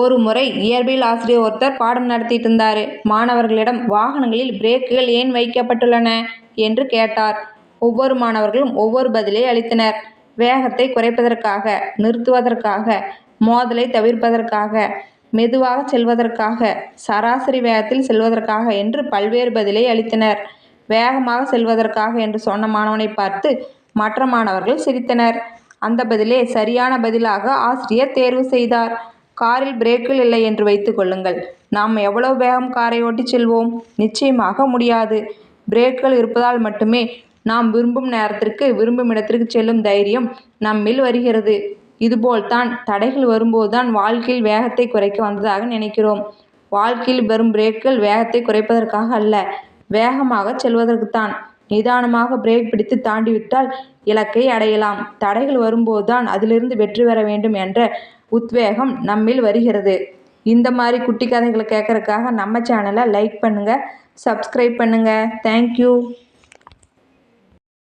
ஒரு முறை இயற்பியல் ஆசிரியர் ஒருத்தர் பாடம் நடத்திட்டு இருந்தார் மாணவர்களிடம் வாகனங்களில் பிரேக்குகள் ஏன் வைக்கப்பட்டுள்ளன? என்று கேட்டார். ஒவ்வொரு மாணவர்களும் ஒவ்வொரு பதிலை அளித்தனர். வேகத்தை குறைப்பதற்காக நிறுத்துவதற்காக மோதலை தவிர்ப்பதற்காக மெதுவாக செல்வதற்காக சராசரி வேகத்தில் செல்வதற்காக என்று பல்வேறு பதிலை அளித்தனர். வேகமாக செல்வதற்காக என்று சொன்ன மாணவனை பார்த்து மற்ற மாணவர்கள் சிரித்தனர். அந்த பதிலே சரியான பதிலாக ஆசிரியர் தேர்வு செய்தார். காரில் பிரேக்கில் இல்லை என்று வைத்துக் கொள்ளுங்கள். நாம் எவ்வளவு வேகம் காரை ஓட்டிச் செல்வோம்? நிச்சயமாக முடியாது. பிரேக்குகள் இருப்பதால் மட்டுமே நாம் விரும்பும் நேரத்திற்கு விரும்பும் இடத்திற்கு செல்லும் தைரியம் நம்மில் வருகிறது. இதுபோல்தான் தடைகள் வரும்போதுதான் வாழ்க்கையில் வேகத்தை குறைக்க வந்ததாக நினைக்கிறோம். வாழ்க்கையில் வரும் பிரேக்குகள் வேகத்தை குறைப்பதற்காக அல்ல வேகமாக செல்வதற்குத்தான். நிதானமாக பிரேக் பிடித்து தாண்டிவிட்டால் இலக்கை அடையலாம். தடைகள் வரும்போதுதான் அதிலிருந்து வெற்றி பெற வேண்டும் என்ற உத்வேகம் நம்மில் வருகிறது. இந்த மாதிரி குட்டி கதைகளை கேட்கறதுக்காக நம்ம சேனலை லைக் பண்ணுங்கள் சப்ஸ்கிரைப் பண்ணுங்கள் தேங்க்யூ